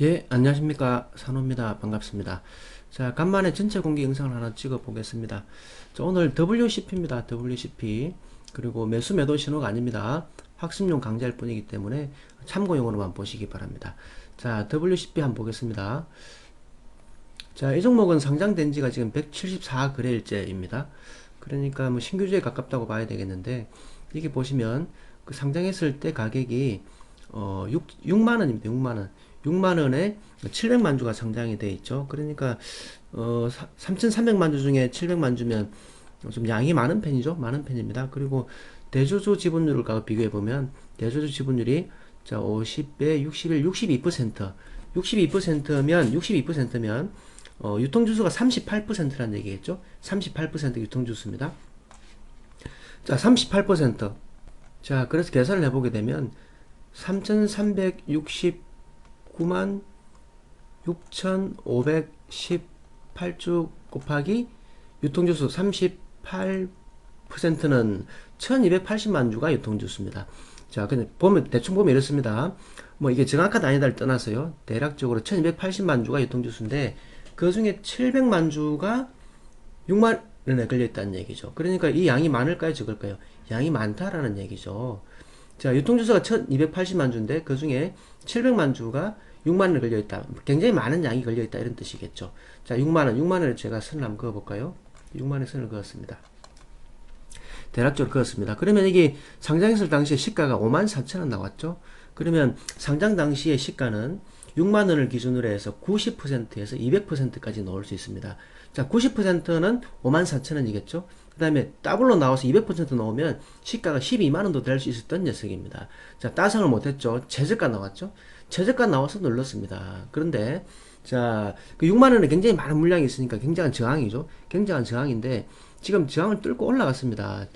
예, 안녕하십니까. 산호입니다. 반갑습니다. 자, 간만에 전체 공개 영상을 하나 찍어 보겠습니다. 자, 오늘 WCP입니다. WCP. 그리고 매수 매도 신호가 아닙니다. 학습용 강좌일 뿐이기 때문에 참고용으로만 보시기 바랍니다. 자, WCP 한번 보겠습니다. 자, 이 종목은 상장된 지가 지금 174거래일째입니다. 그러니까 뭐 신규주에 가깝다고 봐야 되겠는데, 이게 보시면 그 상장했을 때 가격이 어, 6, 6만 원입니다. 6만 원. 6만 원에 700만 주가 상장이 돼 있죠. 그러니까 어, 3,300만 주 중에 700만 주면 좀 양이 많은 편이죠. 많은 편입니다. 그리고 대주주 지분율과 비교해 보면 대주주 지분율이 자, 50배 61 62% 62%면 62%면 어, 유통주수가 38%라는 얘기겠죠. 38% 유통주수입니다. 자, 38%. 자, 그래서 계산을 해보게 되면 3,369만 6,518주 곱하기 유통주수 38%는 1,280만 주가 유통주수입니다. 자, 근데 보면, 대충 보면 이렇습니다. 뭐 이게 정확하다 아니다를 떠나서요. 대략적으로 1,280만 주가 유통주수인데, 그 중에 700만 주가 6만 원에 걸려 있다는 얘기죠. 그러니까 이 양이 많을까요, 적을까요? 양이 많다라는 얘기죠. 자, 유통주수가 1280만 주인데 그 중에 700만 주가 6만 원에 걸려 있다. 굉장히 많은 양이 걸려 있다 이런 뜻이겠죠. 자, 6만 원, 6만 원을 제가 선을 한번 그어 볼까요? 6만 원에 선을 그었습니다. 대략적으로 그었습니다. 그러면 이게 상장했을 당시에 시가가 5만 4천 원 나왔죠. 그러면 상장 당시의 시가는 6만 원을 기준으로 해서 90%에서 200%까지 넣을 수 있습니다. 자, 90%는 5만 4천 원이겠죠. 그 다음에 더블로 나와서 200% 넣으면 시가가 12만 원도 될 수 있었던 녀석입니다. 자, 따상을 못했죠. 최저가 나왔죠. 최저가 나와서 눌렀습니다. 그런데 자, 그 6만 원에 굉장히 많은 물량이 있으니까 굉장한 저항이죠. 굉장한 저항인데 지금 저항을 뚫고 올라갔습니다.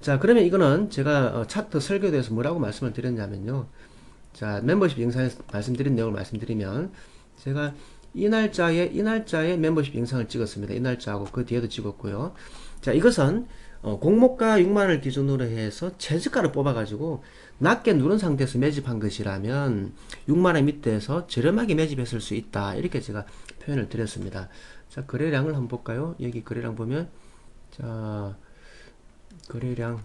자, 그러면 이거는 제가 어, 차트 설계에 대해서 뭐라고 말씀을 드렸냐면요. 자, 멤버십 영상에서 말씀드린 내용을 말씀드리면 제가 이 날짜에 이 날짜에 멤버십 영상을 찍었습니다. 이 날짜하고 그 뒤에도 찍었고요. 자, 이것은 어, 공모가 6만 원을 기준으로 해서 최저가를 뽑아가지고 낮게 누른 상태에서 매집한 것이라면 6만 원 밑에서 저렴하게 매집했을 수 있다. 이렇게 제가 표현을 드렸습니다. 자, 거래량을 한번 볼까요? 여기 거래량 보면 자, 거래량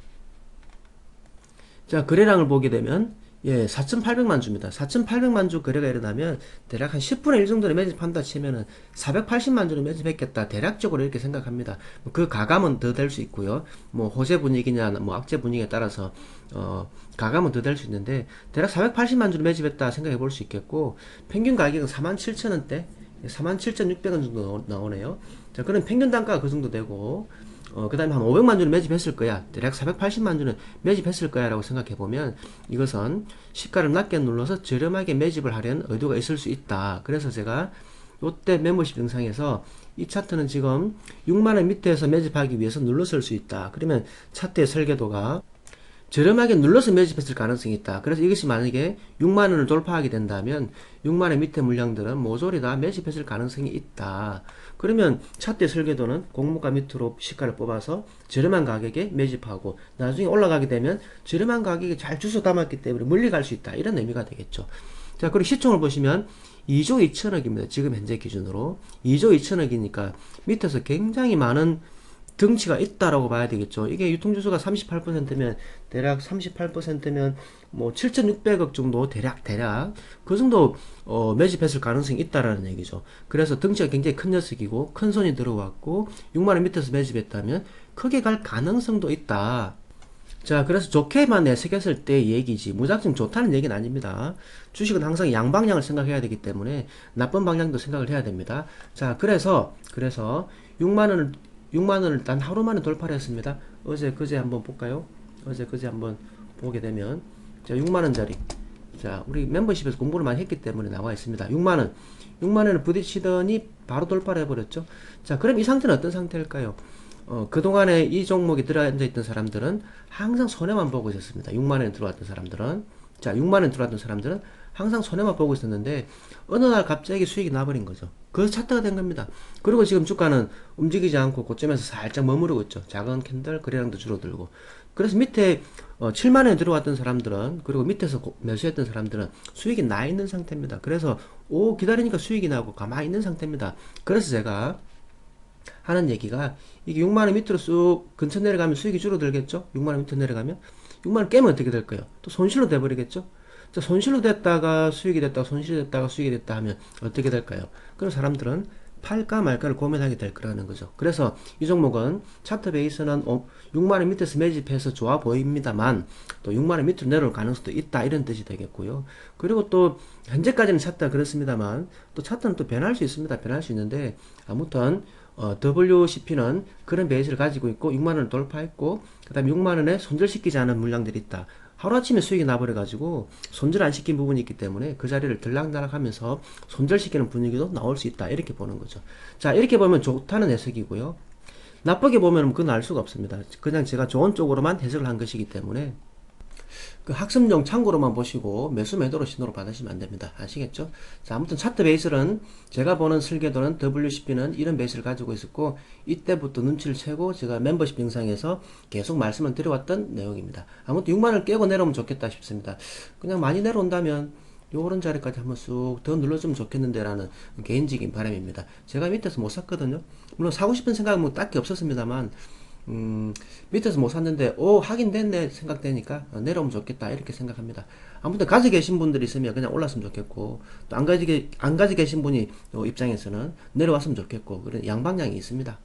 자, 거래량을 보게 되면 예, 4,800만 주입니다. 4,800만 주 거래가 일어나면 대략 한 10분의 1 정도를 매집한다 치면은 480만 주를 매집했겠다. 대략적으로 이렇게 생각합니다. 그 가감은 더 될 수 있고요. 뭐 호재 분위기냐, 뭐 악재 분위기에 따라서 어, 가감은 더 될 수 있는데 대략 480만 주를 매집했다 생각해 볼 수 있겠고 평균 가격은 47,000원대, 47,600원 정도 나오네요. 자, 그럼 평균 단가가 그 정도 되고 어, 그 다음에 한 500만 주는 매집했을 거야. 대략 480만 주는 매집했을 거야. 라고 생각해 보면 이것은 시가를 낮게 눌러서 저렴하게 매집을 하려는 의도가 있을 수 있다. 그래서 제가 이때 멤버십 영상에서 이 차트는 지금 6만원 밑에서 매집하기 위해서 눌러설 수 있다. 그러면 차트의 설계도가 저렴하게 눌러서 매집했을 가능성이 있다. 그래서 이것이 만약에 6만 원을 돌파하게 된다면 6만 원 밑에 물량들은 모조리 다 매집했을 가능성이 있다. 그러면 차트 설계도는 공모가 밑으로 시가를 뽑아서 저렴한 가격에 매집하고 나중에 올라가게 되면 저렴한 가격에 잘 주워 담았기 때문에 멀리 갈 수 있다. 이런 의미가 되겠죠. 자, 그리고 시총을 보시면 2조 2천억입니다. 지금 현재 기준으로 2조 2천억이니까 밑에서 굉장히 많은 덩치가 있다라고 봐야 되겠죠. 이게 유통주수가 38%면 대략 38%면 뭐 7,600억 정도 대략 대략 그 정도 어, 매집했을 가능성이 있다라는 얘기죠. 그래서 덩치가 굉장히 큰 녀석이고 큰 손이 들어왔고 6만 원 밑에서 매집했다면 크게 갈 가능성도 있다. 자, 그래서 좋게만 내색했을 때 얘기지. 무작정 좋다는 얘기는 아닙니다. 주식은 항상 양방향을 생각해야 되기 때문에 나쁜 방향도 생각을 해야 됩니다. 자, 그래서, 그래서 6만원을 6만 원을 단 하루 만에 돌파를 했습니다. 어제 그제 한번 볼까요? 어제 그제 한번 보게 되면 자 6만 원짜리 자 우리 멤버십에서 공부를 많이 했기 때문에 나와 있습니다. 6만 원 6만 원을 부딪히더니 바로 돌파를 해버렸죠. 자 그럼 이 상태는 어떤 상태일까요? 어, 그동안에 이 종목에 들어앉아 있던 사람들은 항상 손해만 보고 있었습니다. 6만 원에 들어왔던 사람들은 자 6만 원 들어왔던 사람들은 항상 손해만 보고 있었는데 어느 날 갑자기 수익이 나버린 거죠. 그래서 차트가 된 겁니다. 그리고 지금 주가는 움직이지 않고 고점에서 살짝 머무르고 있죠. 작은 캔들 거래량도 줄어들고. 그래서 밑에 어, 7만 원에 들어왔던 사람들은 그리고 밑에서 고- 매수했던 사람들은 수익이 나 있는 상태입니다. 그래서 오 기다리니까 수익이 나고 가만히 있는 상태입니다. 그래서 제가 하는 얘기가 이게 6만 원 밑으로 쑥 근처 내려가면 수익이 줄어들겠죠? 6만 원 밑으로 내려가면 6만 원 깨면 어떻게 될까요? 또 손실로 돼버리겠죠? 자, 손실로 됐다가 수익이 됐다가 손실이 됐다가 수익이 됐다 하면 어떻게 될까요? 그럼 사람들은 팔까 말까를 고민하게 될 거라는 거죠. 그래서 이 종목은 차트 베이스는 6만 원 밑에서 매집해서 좋아 보입니다만 또 6만 원 밑으로 내려올 가능성도 있다 이런 뜻이 되겠고요. 그리고 또 현재까지는 차트가 그렇습니다만 또 차트는 또 변할 수 있습니다. 변할 수 있는데 아무튼 어, WCP는 그런 베이스를 가지고 있고 6만 원을 돌파했고 그 다음에 6만 원에 손절시키지 않은 물량들이 있다. 하루아침에 수익이 나버려가지고 손절 안 시킨 부분이 있기 때문에 그 자리를 들락날락 하면서 손절시키는 분위기도 나올 수 있다 이렇게 보는 거죠. 자 이렇게 보면 좋다는 해석이고요. 나쁘게 보면 그건 알 수가 없습니다. 그냥 제가 좋은 쪽으로만 해석을 한 것이기 때문에 그 학습용 참고로만 보시고 매수 매도로 신호로 받으시면 안 됩니다. 아시겠죠? 자, 아무튼 차트 베이스는 제가 보는 설계도는 WCP는 이런 베이스를 가지고 있었고 이때부터 눈치를 채고 제가 멤버십 영상에서 계속 말씀을 드려왔던 내용입니다. 아무튼 6만을 깨고 내려오면 좋겠다 싶습니다. 그냥 많이 내려온다면 요런 자리까지 한번 쑥 더 눌러주면 좋겠는데 라는 개인적인 바람입니다. 제가 밑에서 못 샀거든요. 물론 사고 싶은 생각은 뭐 딱히 없었습니다만 음, 밑에서 못 샀는데, 오, 하긴 됐네 생각되니까 어, 내려오면 좋겠다 이렇게 생각합니다. 아무튼 가지고 계신 분들이 있으면 그냥 올랐으면 좋겠고, 또 안 가지고, 안 가지고 계신 분이 어, 입장에서는 내려왔으면 좋겠고, 그런 양방향이 있습니다.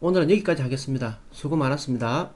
오늘은 여기까지 하겠습니다. 수고 많았습니다.